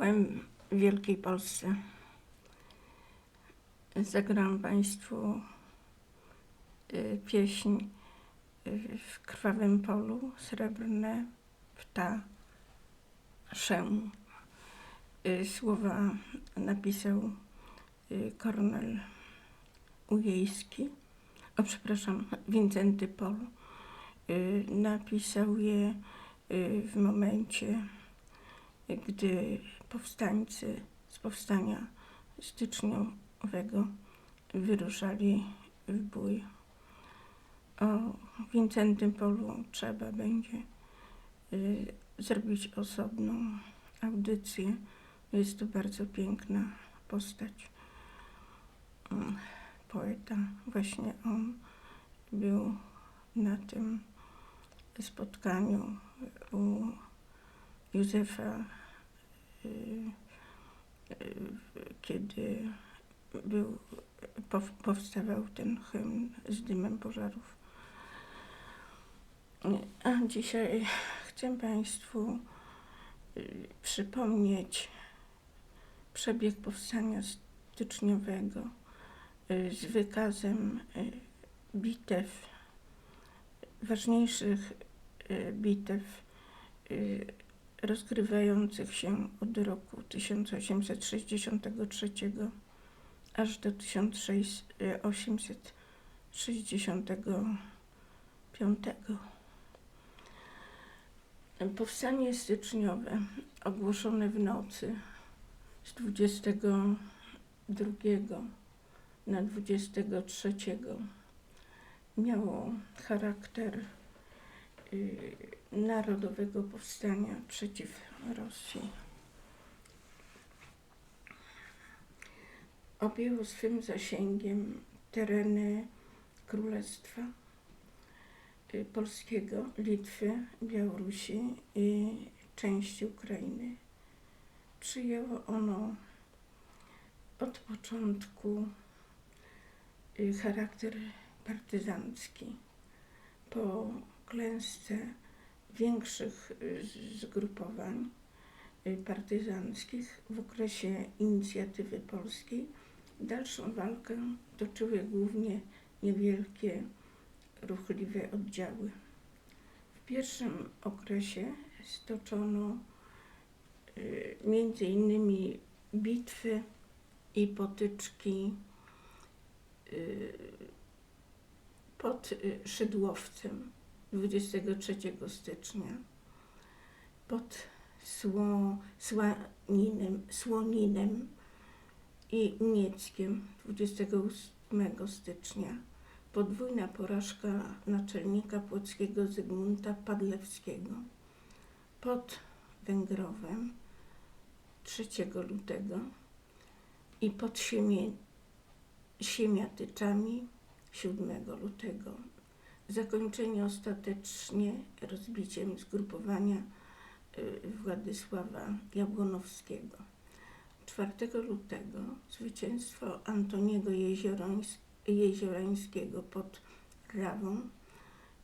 Czołem Wielkiej Polsce. Zagram Państwu y, pieśń y, w krwawym polu, srebrne ptaszę. Y, Słowa napisał Kornel Ujejski, o przepraszam, Wincenty Pol. Napisał je w momencie, gdy powstańcy z powstania styczniowego wyruszali w bój. O Wincentym Polu trzeba będzie y, zrobić osobną audycję. Jest to bardzo piękna postać. Poeta, właśnie on był na tym spotkaniu u Józefa, kiedy był, pow- powstawał ten hymn z dymem pożarów. A dzisiaj chcę Państwu y, przypomnieć przebieg powstania styczniowego y, z wykazem y, bitew, ważniejszych y, bitew y, rozgrywających się od roku 1863 aż do 1865. Powstanie styczniowe ogłoszone w nocy z 22 na 23 miało charakter narodowego powstania przeciw Rosji. Objęło swym zasięgiem tereny Królestwa y, Polskiego, Litwy, Białorusi i części Ukrainy. Przyjęło ono od początku y, charakter partyzancki. Po klęsce większych y, zgrupowań y, partyzanckich w okresie inicjatywy polskiej dalszą walkę toczyły głównie niewielkie, ruchliwe oddziały. W pierwszym okresie stoczono y, między innymi bitwy i potyczki pod Szydłowcem 23 stycznia, pod Sło, Słaninem, Słoninem i Unieckiem 28 stycznia. Podwójna porażka naczelnika płockiego Zygmunta Padlewskiego pod Węgrowem 3 lutego i pod Siemie, Siemiatyczami 7 lutego. Zakończenie ostatecznie rozbiciem zgrupowania y, Władysława Jabłonowskiego. 4 lutego zwycięstwo Antoniego Jeziorańs- Jeziorańskiego pod Rawą,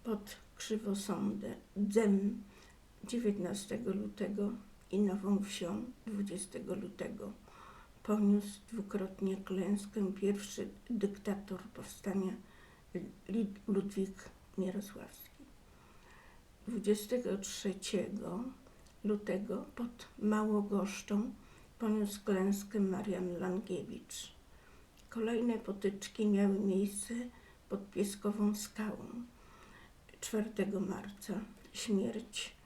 pod Krzywosądzem 19 lutego i Nową Wsią 20 lutego. Poniósł dwukrotnie klęskę pierwszy dyktator powstania Ludwik Mierosławski. 23 lutego pod Małogoszczą poniósł klęskę Marian Langiewicz. Kolejne potyczki miały miejsce pod Pieskową Skałą. 4 marca śmierć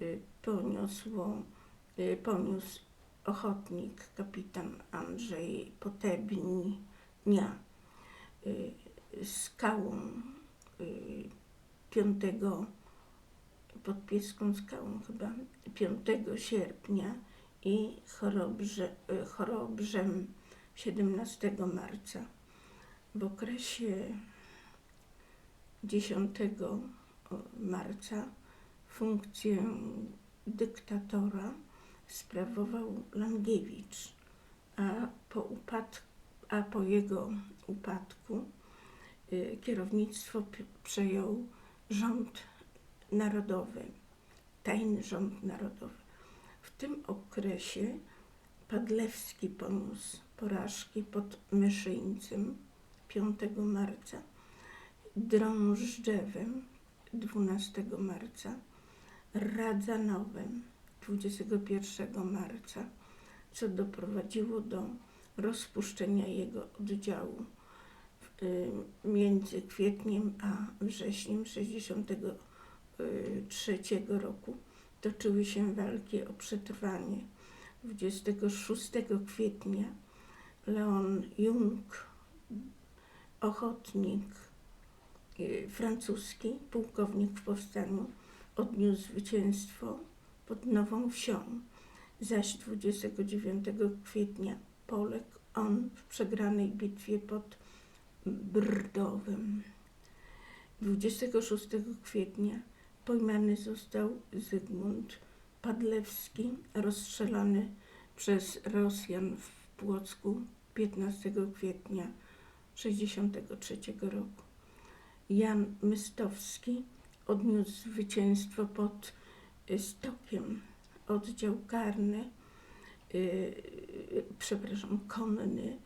y, poniosło, y, poniósł ochotnik kapitan Andrzej Potebnia. Y, skałą 5 pod Pieską Skałą chyba 5 sierpnia i chorobrze, y, chorobrzem 17 marca. W okresie 10 marca funkcję dyktatora sprawował Langiewicz, a po, upad- a po jego upadku y, kierownictwo p- przejął rząd narodowy, tajny rząd narodowy. W tym okresie Padlewski poniósł porażki pod Myszyńcem 5 marca, Drążdżewem 12 marca, Radzanowem 21 marca, co doprowadziło do rozpuszczenia jego oddziału y, między kwietniem a wrześniem 1963 roku toczyły się walki o przetrwanie. 26 kwietnia Leon Jung, ochotnik y, francuski, pułkownik w powstaniu, odniósł zwycięstwo pod Nową Wsią, zaś 29 kwietnia poległ on w przegranej bitwie pod Brdowem. 26 kwietnia pojmany został Zygmunt Padlewski, rozstrzelany przez Rosjan w Płocku 15 kwietnia 1963 roku. Jan Mystowski odniósł zwycięstwo pod Stokiem. Oddział karny, yy, przepraszam, konny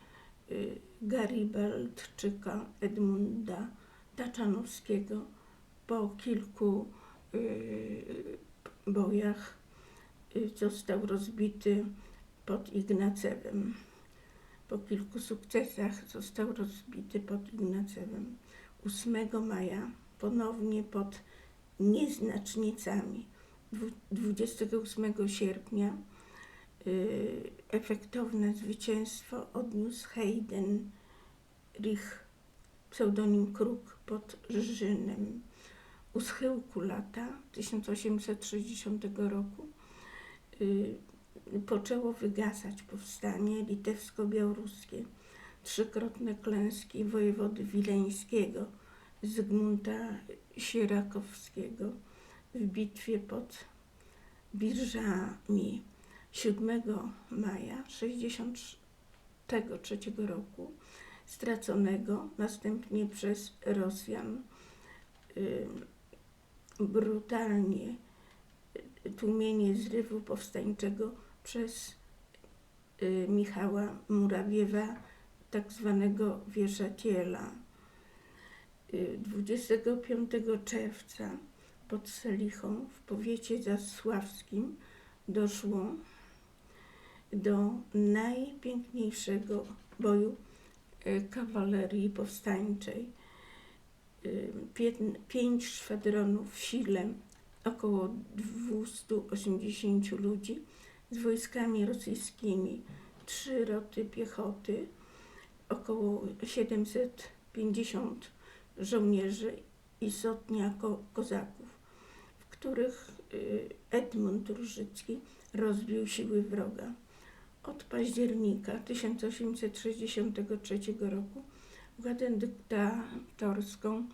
Garibaldczyka Edmunda Taczanowskiego po kilku yy, bojach y, został rozbity pod Ignacewem. Po kilku sukcesach został rozbity pod Ignacewem. 8 maja ponownie pod Nieznacznicami. 28 sierpnia y, efektowne zwycięstwo odniósł Heyden Rich, pseudonim Kruk pod Żynem. U schyłku lata 1860 roku y, poczęło wygasać powstanie litewsko-białoruskie. Trzykrotne klęski wojewody wileńskiego Zygmunta Sierakowskiego w bitwie pod Birżami 7 maja 1963 roku, straconego następnie przez Rosjan y, brutalnie tłumienie zrywu powstańczego przez y, Michała Murawiewa, tak zwanego Wieszatiela. 25 y, czerwca pod Selichą w powiecie zasławskim doszło do najpiękniejszego boju y, kawalerii powstańczej. Pięć szwadronów w sile około 280 ludzi z wojskami rosyjskimi, trzy roty piechoty, około 750 żołnierzy i sotnia ko kozaków, w których y, Edmund Różycki rozbił siły wroga. Od października 1863 roku władzę dyktatorską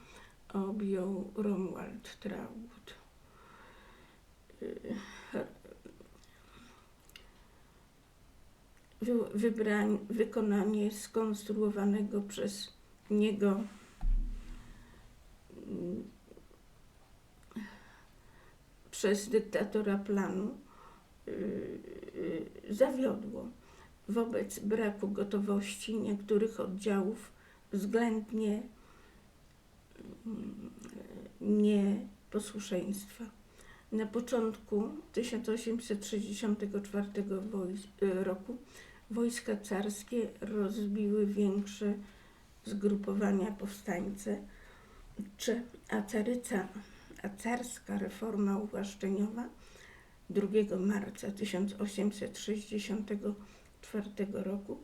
objął Romuald Traut. wybrań, wykonanie skonstruowanego przez niego mm, przez dyktatora planu zawiodło. Wobec braku gotowości niektórych oddziałów względnie mm, nieposłuszeństwa. Na początku 1864 roku wojska carskie rozbiły większe zgrupowania powstańcze, a caryca, a carska reforma uwłaszczeniowa 2 marca 1864 roku,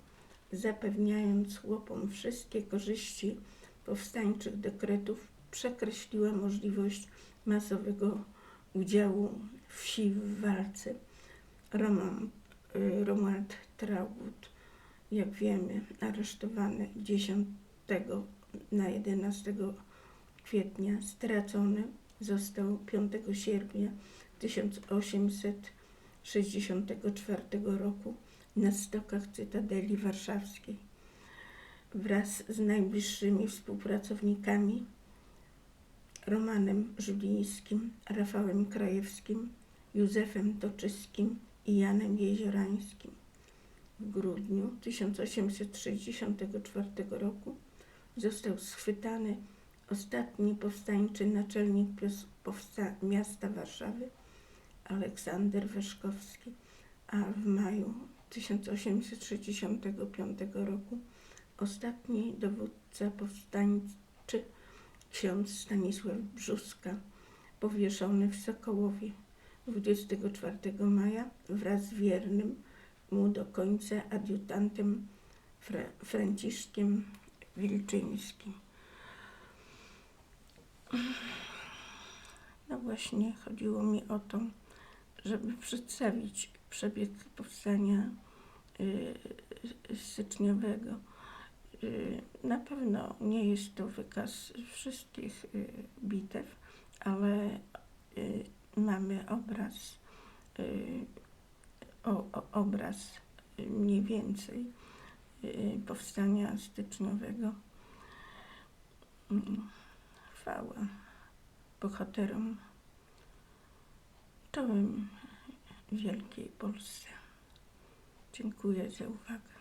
zapewniając chłopom wszystkie korzyści powstańczych dekretów, przekreśliła możliwość masowego udziału wsi w walce. Roman, y, Romuald Traut, jak wiemy, aresztowany 10 na 11 kwietnia, stracony został 5 sierpnia 1864 roku na stokach Cytadeli Warszawskiej. Wraz z najbliższymi współpracownikami Romanem Żulińskim, Rafałem Krajewskim, Józefem Toczyskim i Janem Jeziorańskim. w grudniu 1864 roku został schwytany ostatni powstańczy naczelnik powsta- miasta Warszawy Aleksander Weszkowski, a w maju 1865 roku ostatni dowódca powstańczy ksiądz Stanisław Brzuska powieszony w Sokołowie 24 maja wraz z wiernym mu do końca adiutantem Fra- Franciszkiem Wilczyńskim. No właśnie chodziło mi o to, żeby przedstawić przebieg powstania y, styczniowego. Y, Na pewno nie jest to wykaz wszystkich y, bitew, ale y, mamy obraz, y, o, o, obraz y, mniej więcej y, powstania styczniowego. Mm, Chwała bohaterom czołem Wielkiej Polsce. Dziękuję za uwagę.